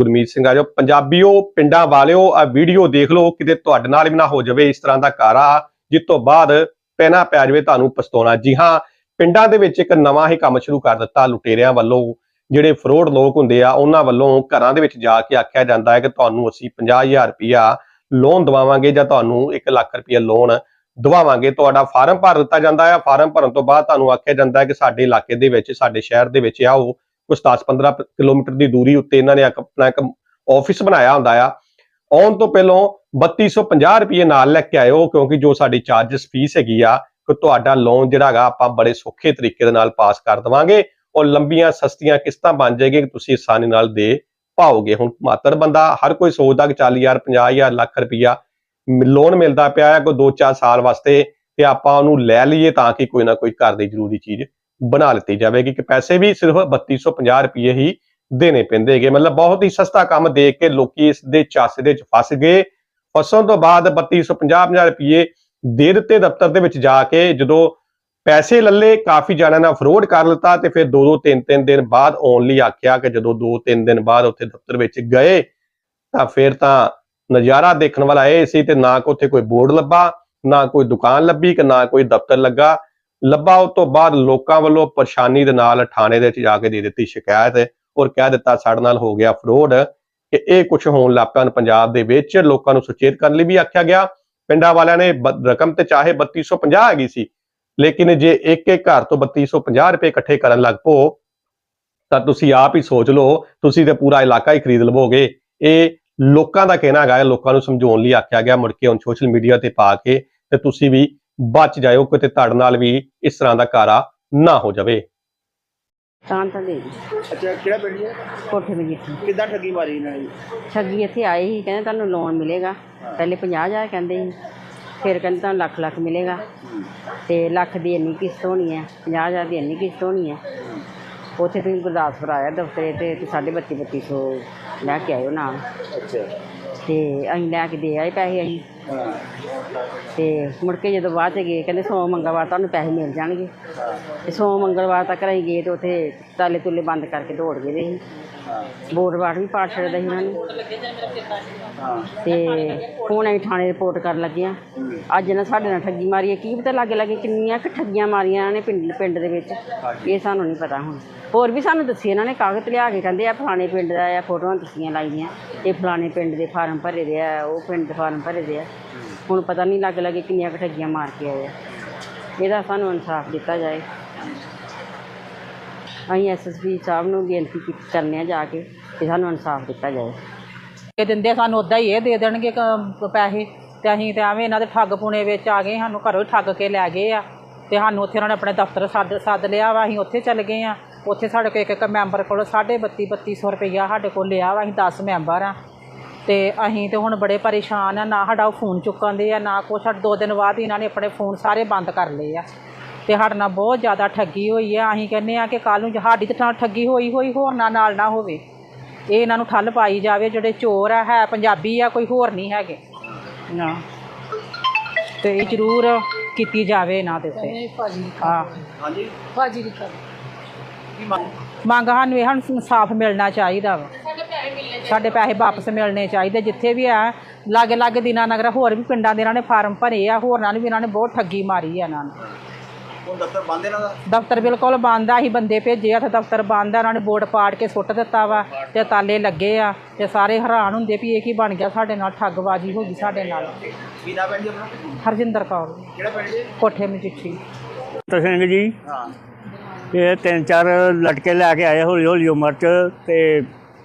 ਗੁਰਮੀਤ ਸਿੰਘ ਆ ਜੋ ਪੰਜਾਬੀਓ, ਪਿੰਡਾਂ ਵਾਲਿਓ ਆ ਵੀਡੀਓ ਦੇਖ ਲਓ, ਕਿਤੇ ਤੁਹਾਡੇ ਨਾਲ ਵੀ ਨਾ ਹੋ ਜਾਵੇ ਇਸ ਤਰ੍ਹਾਂ ਦਾ ਕਾਰਾ ਜਿਸ ਤੋਂ ਬਾਅਦ ਪੈਣਾ ਪੈ ਜਾਵੇ ਤੁਹਾਨੂੰ ਪਛਤਾਉਣਾ। ਜੀ ਹਾਂ, ਪਿੰਡਾਂ ਦੇ ਵਿੱਚ ਇੱਕ ਨਵਾਂ ਹੀ ਕੰਮ ਸ਼ੁਰੂ ਕਰ ਦਿੱਤਾ ਲੁਟੇਰਿਆਂ ਵੱਲੋਂ। ਜਿਹੜੇ ਫਰੋਡ ਲੋਕ ਹੁੰਦੇ ਆ, ਉਹਨਾਂ ਵੱਲੋਂ ਘਰਾਂ ਦੇ ਵਿੱਚ ਜਾ ਕੇ ਆਖਿਆ ਜਾਂਦਾ ਹੈ ਕਿ ਤੁਹਾਨੂੰ ਅਸੀਂ 50000 ਰੁਪਇਆ ਲੋਨ ਦਵਾਵਾਂਗੇ ਜਾਂ ਤੁਹਾਨੂੰ 1 ਲੱਖ ਰੁਪਇਆ ਲੋਨ ਦਵਾਵਾਂਗੇ। ਤੁਹਾਡਾ ਫਾਰਮ ਭਰ ਦਿੱਤਾ ਜਾਂਦਾ ਹੈ ਫਾਰਮ ਭਰਨ ਤੋਂ ਬਾਅਦ ਤੁਹਾਨੂੰ ਆਖਿਆ ਜਾਂਦਾ ਹੈ ਕਿ ਸਾਡੇ ਇਲਾਕੇ ਦੇ ਵਿੱਚ, ਸਾਡੇ ਸ਼ਹਿਰ ਦੇ ਵਿੱਚ ਆਓ। ਕੁਝ 10-15 ਕਿਲੋਮੀਟਰ ਦੀ ਦੂਰੀ ਉੱਤੇ ਇਹਨਾਂ ਨੇ ਆਪਣਾ ਇੱਕ ਆਫਿਸ ਬਣਾਇਆ ਹੁੰਦਾ ਆ। ਆਉਣ ਤੋਂ ਪਹਿਲਾਂ 3250 ਰੁਪਏ ਨਾਲ ਲੈ ਕੇ ਆਇਓ, ਕਿਉਂਕਿ ਜੋ ਸਾਡੀ ਚਾਰजेस ਫੀਸ ਹੈਗੀ ਆ ਕਿ ਤੁਹਾਡਾ ਲੋਨ ਜਿਹੜਾ ਹੈਗਾ, ਆਪਾਂ ਬੜੇ ਸੌਖੇ ਤਰੀਕੇ ਦੇ ਨਾਲ ਪਾਸ ਕਰ ਦਵਾਂਗੇ ਔਰ ਲੰਬੀਆਂ, ਸਸਤੀਆਂ ਕਿਸ਼ਤਾਂ ਬਣ ਜਾਏਗੀ ਕਿ ਤੁਸੀਂ ਆਸਾਨੀ ਨਾਲ ਦੇ ਪਾਓਗੇ। ਹੁਣ ਮਾਤਰ ਬੰਦਾ ਹਰ ਕੋਈ ਸੋਚਦਾ ਕਿ 40000 50000 ਲੱਖ ਰੁਪਇਆ ਲੋਨ ਮਿਲਦਾ ਪਿਆ ਹੈ ਕੋਈ 2-4 ਸਾਲ ਵਾਸਤੇ ਤੇ ਆਪਾਂ ਉਹਨੂੰ ਲੈ ਲਈਏ ਤਾਂ ਕਿ ਕੋਈ ਨਾ ਕੋਈ ਘਰ ਦੀ ਜ਼ਰੂਰੀ ਚੀਜ਼ ਬਣਾ ਲਿੱਤੀ ਜਾਵੇਗੀ ਕਿ ਪੈਸੇ ਵੀ ਸਿਰਫ 3250 ਰੁਪਏ ਹੀ ਦੇਣੇ ਪੈਂਦੇ ਹੈਗੇ। ਮਤਲਬ ਬਹੁਤ ਹੀ ਸਸਤਾ ਕੰਮ ਦੇਖ ਕੇ ਲੋਕੀ ਇਸ ਦੇ ਚਾਸੇ ਦੇ ਵਿੱਚ ਫਸ ਗਏ। ਫਸਣ ਤੋਂ ਬਾਅਦ 3250 ਰੁਪਏ ਦੇ ਦਿੱਤੇ ਦਫ਼ਤਰ ਦੇ ਵਿੱਚ ਜਾ ਕੇ ਜਦੋਂ ਪੈਸੇ ਲੱਲੇ ਕਾਫੀ ਜਣਿਆਂ ਨਾਲ ਫਰੋਡ ਕਰ ਲਿੱਤਾ ਤੇ ਫਿਰ 2-2 3-3 ਦਿਨ ਬਾਅਦ ਆਉਣ ਲਈ ਆਖਿਆ ਕਿ ਜਦੋਂ 2-3 ਦਿਨ ਬਾਅਦ ਉੱਥੇ ਦਫ਼ਤਰ ਵਿੱਚ ਗਏ ਤਾਂ ਫਿਰ ਤਾਂ ਨਜ਼ਾਰਾ ਦੇਖਣ ਵਾਲਾ ਇਹ ਸੀ ਤੇ ਨਾ ਕੋ ਉੱਥੇ ਕੋਈ ਬੋਰਡ ਲੱਭਾ, ਨਾ ਕੋਈ ਦੁਕਾਨ ਲੱਭੀ ਕਿ ਨਾ ਕੋਈ ਦਫ਼ਤਰ ਲੱਗਾ। ਲੱਭਾ, ਉਸ ਤੋਂ ਬਾਅਦ ਲੋਕਾਂ ਵੱਲੋਂ ਪਰੇਸ਼ਾਨੀ ਦੇ ਨਾਲ ਥਾਣੇ ਦੇ ਵਿੱਚ ਜਾ ਕੇ ਦੇ ਦਿੱਤੀ ਸ਼ਿਕਾਇਤ ਔਰ ਕਹਿ ਦਿੱਤਾ ਸਾਡੇ ਨਾਲ ਹੋ ਗਿਆ ਫਰੋਡ ਕਿ ਇਹ ਕੁਝ ਹੋਣ ਲੱਗ ਪਿਆ ਪੰਜਾਬ ਦੇ ਵਿੱਚ। ਲੋਕਾਂ ਨੂੰ ਸੁਚੇਤ ਕਰਨ ਲਈ ਵੀ ਆਖਿਆ ਗਿਆ। ਪਿੰਡਾਂ ਵਾਲਿਆਂ ਨੇ ਰਕਮ ਤੇ ਚਾਹੇ 3250 ਹੈਗੀ ਸੀ, ਲੇਕਿਨ ਜੇ ਇੱਕ ਇੱਕ ਘਰ ਤੋਂ 3250 ਰੁਪਏ ਇਕੱਠੇ ਕਰਨ ਲੱਗ ਪੋ ਤਾਂ ਤੁਸੀਂ ਆਪ ਹੀ ਸੋਚ ਲਓ, ਤੁਸੀਂ ਤੇ ਪੂਰਾ ਇਲਾਕਾ ਹੀ ਖਰੀਦ ਲਵੋਗੇ। ਇਹ ਲੋਕਾਂ ਦਾ ਕਹਿਣਾ ਹੈਗਾ ਲੋਕਾਂ ਨੂੰ ਸਮਝਾਉਣ ਲਈ ਆਖਿਆ ਗਿਆ। ਮੁੜ ਕੇ ਹੁਣ ਸੋਸ਼ਲ ਮੀਡੀਆ ਤੇ ਪਾ ਕੇ ਤੇ ਤੁਸੀਂ ਵੀ ਬਚ ਜਾਇਓ ਕਿਤੇ ਤੁਹਾਡੇ ਨਾਲ ਵੀ ਇਸ ਤਰ੍ਹਾਂ ਦਾ ਕਾਰਾ ਨਾ ਹੋ ਜਾਵੇ। ਤਾਂ ਤਾਂ ਦੇ ਅੱਛਾ ਕਿਹੜਾ ਪਿੰਡ ਜੀ? ਕੋਠੇ ਮੇ ਜਿੱਥੇ ਕਿੱਦਾਂ ਠੱਗੀ ਮਾਰੀ ਇਹਨਾਂ ਨੇ? ਜੀ? ਠੱਗੀ ਇੱਥੇ ਆਏ ਸੀ ਕਹਿੰਦੇ ਤੁਹਾਨੂੰ ਲੋਨ ਮਿਲੇਗਾ। ਪਹਿਲੇ 50000 ਕਹਿੰਦੇ ਸੀ ਫਿਰ ਕਹਿੰਦੇ ਤੁਹਾਨੂੰ ਲੱਖ ਲੱਖ ਮਿਲੇਗਾ। ਤੇ ਲੱਖ ਦੀ ਇੰਨੀ ਕਿਸ਼ਤ ਹੋਣੀ ਹੈ 50000 ਦੀ ਇੰਨੀ ਕਿਸ਼ਤ ਹੋਣੀ ਹੈ। ਉੱਥੇ ਤੁਸੀਂ ਗੁਰਦਾਸਪੁਰ ਆਇਆ ਦਫ਼ਤਰੇ ਤੇ ਤੇ ਸਾਢੇ ਬੱਤੀ ਬੱਤੀ ਸੌ ਲੈ ਕੇ ਆਇਓ ਨਾਲ। ਅੱਛਾ। ਤੇ ਅਸੀਂ ਲੈ ਕੇ ਦੇ ਆਏ ਪੈਸੇ ਅਸੀਂ। ਹਾਂ ਤੇ ਮੁੜ ਕੇ ਜਦੋਂ ਬਾਅਦ ਚ ਗਏ, ਕਹਿੰਦੇ ਸੋਮ ਮੰਗਲਵਾਰ ਤੁਹਾਨੂੰ ਪੈਸੇ ਮਿਲ ਜਾਣਗੇ। ਤੇ ਸੋਮ ਮੰਗਲਵਾਰ ਤੱਕ ਅਸੀਂ ਗਏ ਤੇ ਉੱਥੇ ਤਾਲੇ ਤੁਲੇ ਬੰਦ ਕਰਕੇ ਦੌੜ ਗਏ ਦੇ ਸੀ ਹਾਂ ਬੋਰਡ ਵਾਟ ਵੀ ਪਾੜ ਛੱਡਦਾ ਸੀ ਉਹਨਾਂ ਨੇ। ਹਾਂ ਤੇ ਹੁਣ ਅਸੀਂ ਥਾਣੇ ਰਿਪੋਰਟ ਕਰਨ ਲੱਗੇ ਆ ਅੱਜ ਨਾ ਸਾਡੇ ਨਾਲ ਠੱਗੀ ਮਾਰੀ ਹੈ। ਕੀ ਪਤਾ ਲੱਗੇ ਲੱਗੇ ਕਿੰਨੀਆਂ ਕੁ ਠੱਗੀਆਂ ਮਾਰੀਆਂ ਇਹਨਾਂ ਨੇ ਪਿੰਡ ਪਿੰਡ ਦੇ ਵਿੱਚ। ਇਹ ਸਾਨੂੰ ਨਹੀਂ ਪਤਾ ਹੁਣ। ਹੋਰ ਵੀ ਸਾਨੂੰ ਦੱਸੀ ਇਹਨਾਂ ਨੇ ਕਾਗਜ਼ ਲਿਆ ਕੇ ਕਹਿੰਦੇ ਆ ਫਲਾਣੇ ਪਿੰਡ ਦਾ ਆ ਫੋਟੋਆਂ ਦੱਸੀਆਂ ਲਾਈਆਂ। ਇਹ ਫਲਾਣੇ ਪਿੰਡ ਦੇ ਫਾਰਮ ਭਰੇ ਦੇ ਆ, ਉਹ ਪਿੰਡ ਦੇ ਫਾਰਮ ਭਰੇ ਦੇ ਆ। ਹੁਣ ਪਤਾ ਨਹੀਂ ਲੱਗ ਲੱਗੇ ਕਿੰਨੀਆਂ ਕੁ ਠੱਗੀਆਂ ਮਾਰ ਕੇ ਆਏ ਆ। ਇਹਦਾ ਸਾਨੂੰ ਇਨਸਾਫ ਦਿੱਤਾ ਜਾਏ। ਅਸੀਂ ਐਸਐਸਪੀ ਸਾਹਿਬ ਨੂੰ ਬੇਨਤੀ ਕੀਤੀ ਕਰਨੇ ਆ ਜਾ ਕੇ ਕਿ ਸਾਨੂੰ ਇਨਸਾਫ ਦਿੱਤਾ ਜਾਏ। ਇਹ ਦਿੰਦੇ ਸਾਨੂੰ ਉਦਾਂ ਹੀ ਇਹ ਦੇ ਦੇਣਗੇ ਪੈਸੇ। ਤੇ ਅਸੀਂ ਤੇ ਐਵੇਂ ਇਹਨਾਂ ਦੇ ਠੱਗ ਪੁਣੇ ਵਿੱਚ ਆ ਗਏ, ਸਾਨੂੰ ਘਰੋਂ ਹੀ ਠੱਗ ਕੇ ਲੈ ਗਏ ਆ। ਤੇ ਸਾਨੂੰ ਉੱਥੇ ਉਹਨਾਂ ਨੇ ਆਪਣੇ ਦਫ਼ਤਰ ਸੱਦ ਸੱਦ ਲਿਆ ਵਾ, ਅਸੀਂ ਉੱਥੇ ਚੱਲ ਗਏ ਆ। ਉੱਥੇ ਸਾਡੇ ਕੋਲ ਇੱਕ ਇੱਕ ਮੈਂਬਰ ਕੋਲੋਂ ਸਾਢੇ ਬੱਤੀ ਬੱਤੀ ਸੌ ਰੁਪਈਆ ਸਾਡੇ ਕੋਲ ਲਿਆ ਵਾ, ਅਸੀਂ 10 ਮੈਂਬਰ ਆ। ਤੇ ਅਸੀਂ ਤੇ ਹੁਣ ਬੜੇ ਪਰੇਸ਼ਾਨ ਆ ਨਾ ਸਾਡਾ ਉਹ ਫੋਨ ਚੁੱਕਣਦੇ ਆ ਨਾ ਕੁਛ। ਸਾਡੇ ਦੋ ਦਿਨ ਬਾਅਦ ਹੀ ਇਹਨਾਂ ਨੇ ਆਪਣੇ ਫੋਨ ਸਾਰੇ ਬੰਦ ਕਰ ਲਏ ਆ। ਤੇ ਸਾਡੇ ਨਾਲ ਬਹੁਤ ਜ਼ਿਆਦਾ ਠੱਗੀ ਹੋਈ ਆ। ਅਸੀਂ ਕਹਿੰਦੇ ਆ ਕਿ ਕੱਲ ਨੂੰ ਜੇ ਸਾਡੀ ਤੇ ਨਾਲ ਠੱਗੀ ਹੋਈ ਹੋਈ ਹੋਰ ਨਾ ਨਾਲ ਨਾ ਹੋਵੇ। ਇਹ ਇਹਨਾਂ ਨੂੰ ਠੱਲ ਪਾਈ ਜਾਵੇ ਜਿਹੜੇ ਚੋਰ ਆ ਹੈ ਪੰਜਾਬੀ ਆ ਕੋਈ ਹੋਰ ਨਹੀਂ ਹੈਗੇ। ਨਾ। ਤੇ ਇਹ ਜ਼ਰੂਰ ਕੀਤੀ ਜਾਵੇ ਇਹਨਾਂ ਦੇ ਉੱਤੇ। ਹਾਂ। ਹਾਂਜੀ ਕੀ ਮੰਗ ਮੰਗ ਸਾਨੂੰ ਇਹ ਸਾਨੂੰ ਇਨਸਾਫ ਮਿਲਣਾ ਚਾਹੀਦਾ ਵਾ। ਸਾਡੇ ਪੈਸੇ ਵਾਪਸ ਮਿਲਣੇ ਚਾਹੀਦੇ ਜਿੱਥੇ ਵੀ ਆ ਲਾਗੇ ਲਾਗੇ ਦਿਨਾਂ ਨਗਰ ਹੋਰ ਵੀ ਪਿੰਡਾਂ ਦੇ ਇਹਨਾਂ ਨੇ ਫਾਰਮ ਭਰੇ ਆ ਹੋਰਨਾਂ ਨੂੰ ਵੀ ਇਹਨਾਂ ਨੇ ਬਹੁਤ ਠੱਗੀ ਮਾਰੀ ਆ ਇਹਨਾਂ ਨੇ। ਹੁਣ ਦਫ਼ਤਰ ਬੰਦ ਇਹਨਾਂ ਦਾ? ਦਫ਼ਤਰ ਬਿਲਕੁਲ ਬੰਦ ਆ ਅਸੀਂ ਬੰਦੇ ਭੇਜੇ ਆ ਤੇ ਦਫ਼ਤਰ ਬੰਦ ਆ ਉਹਨਾਂ ਨੇ ਬੋਰਡ ਪਾੜ ਕੇ ਸੁੱਟ ਦਿੱਤਾ ਵਾ ਤੇ ਤਾਲੇ ਲੱਗੇ ਆ ਤੇ ਸਾਰੇ ਹੈਰਾਨ ਹੁੰਦੇ ਵੀ ਇਹ ਕੀ ਬਣ ਗਿਆ ਸਾਡੇ ਨਾਲ ਠੱਗਬਾਜ਼ੀ ਹੋ ਗਈ ਸਾਡੇ ਨਾਲ। ਕੀ ਨਾ ਪਿੰਡ ਜੀ ਆਪਣਾ? ਹਰਜਿੰਦਰ ਕੌਰ। ਕਿਹੜਾ ਪਿੰਡ ਜੀ? ਕੋਠੇ ਮਜੀਠੀ ਤਾਂ ਸਿੰਘ ਜੀ। ਹਾਂ। ਇਹ ਤਿੰਨ ਚਾਰ ਲਟਕੇ ਲੈ ਕੇ ਆਏ ਹੌਲੀ ਹੌਲੀ ਉਮਰ ਚ ਤੇ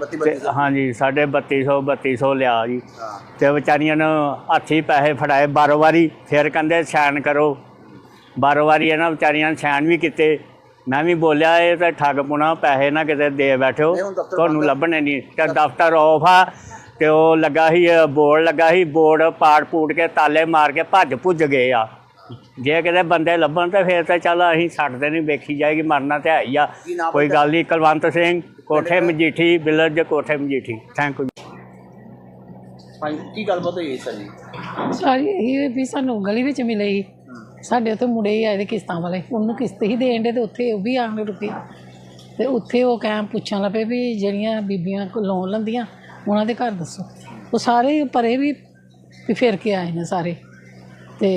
ਤੇ 32 ਹਾਂਜੀ ਸਾਢੇ 3200 3200 ਲਿਆ ਜੀ। ਤੇ ਵਿਚਾਰੀਆਂ ਨੂੰ ਹੱਥੀ ਪੈਸੇ ਫੜਾਏ ਬਾਰੋ ਵਾਰੀ ਫਿਰ ਕਹਿੰਦੇ ਸਾਈਨ ਕਰੋ। ਬਾਰੋ ਵਾਰੀ ਇਹਨਾਂ ਵਿਚਾਰੀਆਂ ਨੇ ਸਾਈਨ ਵੀ ਕੀਤੇ। ਮੈਂ ਵੀ ਬੋਲਿਆ ਇਹ ਤਾਂ ਠੱਗ ਪੁਣਾ ਪੈਸੇ ਨਾ ਕਿਤੇ ਦੇ ਬੈਠੋ। ਤੁਹਾਨੂੰ। ਲੱਭਣੇ ਨਹੀਂ। ਤੇ ਦਫ਼ਤਰ ਆਫ ਆ ਤੇ ਉਹ ਲੱਗਾ ਸੀ ਬੋਰਡ ਲੱਗਾ ਸੀ ਬੋਰਡ ਪਾੜ ਪੂਟ ਕੇ ਤਾਲੇ ਮਾਰ ਕੇ ਭੱਜ ਭੁੱਜ ਗਏ ਆ। ਜੇ ਕਿਤੇ ਬੰਦੇ ਲੱਭਣ ਤੇ ਫਿਰ ਤਾਂ ਚੱਲ ਅਸੀਂ ਛੱਡਦੇ ਨਹੀਂ ਵੇਖੀ ਜਾਏਗੀ ਮਰਨਾ ਤੇ ਹੈ ਹੀ ਆ। ਕੋਈ? ਗੱਲ ਨਹੀਂ ਕੁਲਵੰਤ ਸਿੰਘ। ਕੋਠੇ ਮਜੀਠੀ ਵਿਲੇਜ ਕੋਠੇ ਮਜੀਠੀ। ਥੈਂਕ ਯੂ ਭਾਈ ਕੀ ਗੱਲਬਾਤ ਹੋਈ ਸਰ ਜੀ ਸਾਰੀ ਇਹ ਵੀ ਸਾਨੂੰ ਗਲੀ ਵਿੱਚ ਮਿਲੇ ਸੀ। ਸਾਡੇ ਉੱਥੇ ਮੁੰਡੇ ਹੀ ਆਏ ਦੇ ਕਿਸ਼ਤਾਂ ਵਾਲੇ। ਉਹਨੂੰ ਕਿਸ਼ਤ ਹੀ ਦੇਣ ਦੇ ਤੇ ਉੱਥੇ ਉਹ ਵੀ ਆਣ ਕੇ ਰੁਕੇ। ਤੇ ਉੱਥੇ ਉਹ ਕਹਿ ਪੁੱਛਣ ਲੱਪੇ ਵੀ ਜਿਹੜੀਆਂ ਬੀਬੀਆਂ ਕੋ ਲੋਨ ਲੈਂਦੀਆਂ ਉਹਨਾਂ ਦੇ ਘਰ ਦੱਸੋ। ਉਹ ਸਾਰੇ ਪਰੇ ਵੀ ਵੀ ਫਿਰ ਕੇ ਆਏ ਨੇ ਸਾਰੇ। ਤੇ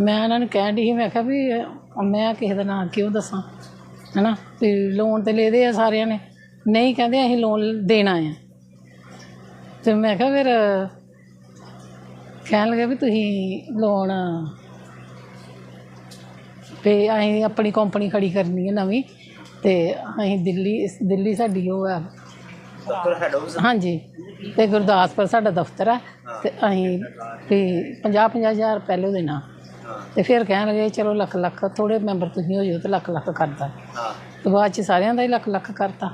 ਮੈਂ ਉਹਨਾਂ ਨੂੰ ਕਹਿਣ ਦੀ ਸੀ ਮੈਂ ਕਿਹਾ ਵੀ ਮੈਂ ਕਿਸੇ ਦਾ ਨਾਂ ਕਿਉਂ ਦੱਸਾਂ? ਹੈਨਾ? ਤੇ ਲੋਨ ਤੇ ਲੈਦੇ ਆ ਸਾਰਿਆਂ ਨੇ। ਨਹੀਂ ਕਹਿੰਦੇ ਅਸੀਂ ਲੋਨ ਦੇਣਾ ਆ। ਤੇ ਮੈਂ ਕਿਹਾ ਫਿਰ ਕਹਿਣ ਲੱਗੇ ਵੀ ਤੁਸੀਂ ਲੋਨ ਤੇ ਅਸੀਂ ਆਪਣੀ ਕੰਪਨੀ ਖੜੀ ਕਰਨੀ ਹੈ ਨਵੀਂ ਤੇ ਅਸੀਂ ਦਿੱਲੀ ਦਿੱਲੀ ਸਾਡੀ ਉਹ ਹੈ ਦਫ਼ਤਰ ਹੈਡ ਆਫਿਸ ਹਾਂਜੀ। ਤੇ ਗੁਰਦਾਸਪੁਰ ਸਾਡਾ ਦਫ਼ਤਰ ਹੈ ਤੇ ਅਸੀਂ ਵੀ 50 50 ਹਜ਼ਾਰ ਪਹਿਲੋਂ ਦੇਣਾ। ਹਾਂ ਤੇ ਫਿਰ ਕਹਿਣ ਲੱਗੇ ਚਲੋ ਲੱਖ ਲੱਖ ਥੋੜੇ ਮੈਂਬਰ ਤੁਸੀਂ ਹੋ ਜਾਓ ਤੇ ਲੱਖ ਲੱਖ ਕਰਦਾ ਹਾਂ। ਤੇ ਬਾਅਦ ਚ ਸਾਰਿਆਂ ਦਾ ਹੀ ਲੱਖ ਲੱਖ ਕਰਤਾ।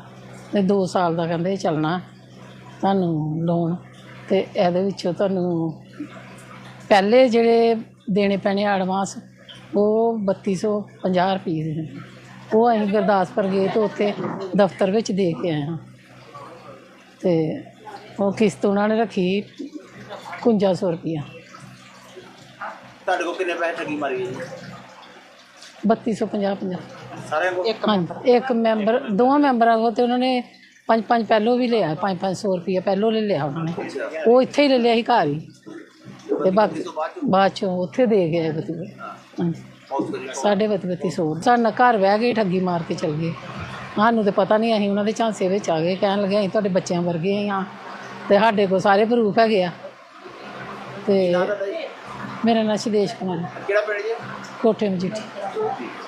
ਤੇ 2 ਸਾਲ ਦਾ ਕਹਿੰਦੇ ਚੱਲਣਾ ਤੁਹਾਨੂੰ ਲੋਨ। ਤੇ ਇਹਦੇ ਵਿੱਚੋਂ ਤੁਹਾਨੂੰ ਪਹਿਲੇ ਜਿਹੜੇ ਦੇਣੇ ਪੈਣੇ ਐਡਵਾਂਸ ਉਹ 3250 ਰੁਪਏ ਦੇ। ਉਹ ਅਸੀਂ ਗੁਰਦਾਸਪੁਰ ਗਏ ਤੇ ਉੱਥੇ ਦਫ਼ਤਰ ਵਿੱਚ ਦੇ ਕੇ ਆਏ ਹਾਂ। ਤੇ ਉਹ ਕਿਸ਼ਤ ਉਹਨਾਂ ਨੇ ਰੱਖੀ 5100 ਰੁਪਇਆ ਤੁਹਾਡੇ ਕੋਲ ਕਿੰਨੇ ਪੈਸੇ ਠੱਗੀ ਮਾਰੀ ਹੈ? ਜੀ 3250 50 ਸਾਰਿਆਂ ਕੋਲ? ਹਾਂਜੀ ਇੱਕ ਮੈਂਬਰ ਦੋਵਾਂ ਮੈਂਬਰਾਂ ਕੋਲ ਤੇ ਉਹਨਾਂ ਨੇ ਪੰਜ ਪੰਜ ਪਹਿਲੋਂ ਵੀ ਲਿਆ ਪੰਜ ਪੰਜ ਸੌ ਰੁਪਇਆ ਪਹਿਲੋਂ ਲੈ ਲਿਆ ਉਹਨਾਂ ਨੇ। ਉਹ ਇੱਥੇ ਹੀ ਲੈ ਲਿਆ ਸੀ ਘਰ ਹੀ। ਤੇ ਬਾਕੀ ਬਾਅਦ ਚੋਂ? ਉੱਥੇ ਦੇ ਗਏ ਬਤੀ ਹਾਂਜੀ। ਸਾਡੇ ਬਤੀ ਬਤੀ ਸੌ। ਸਾਡਾ ਘਰ ਬਹਿ ਗਏ ਠੱਗੀ ਮਾਰ ਕੇ ਚਲ ਗਏ। ਸਾਨੂੰ ਤੇ ਪਤਾ ਨਹੀਂ ਅਸੀਂ ਉਹਨਾਂ ਦੇ ਝਾਂਸੇ ਵਿੱਚ ਆ ਗਏ ਕਹਿਣ ਲੱਗੇ ਅਸੀਂ ਤੁਹਾਡੇ ਬੱਚਿਆਂ ਵਰਗੇ ਹੀ ਹਾਂ। ਤੇ ਸਾਡੇ ਕੋਲ ਸਾਰੇ ਪ੍ਰੂਫ ਹੈਗੇ ਆ। ਤੇ ਮੇਰਾ ਨਾਂ ਸ਼ਦੇਸ਼ ਕੁਮਾਰ ਕਿਹੜਾ ਪਿੰਡ ਜੀ? ਕੋਠੇ ਮਜੀਠੀ।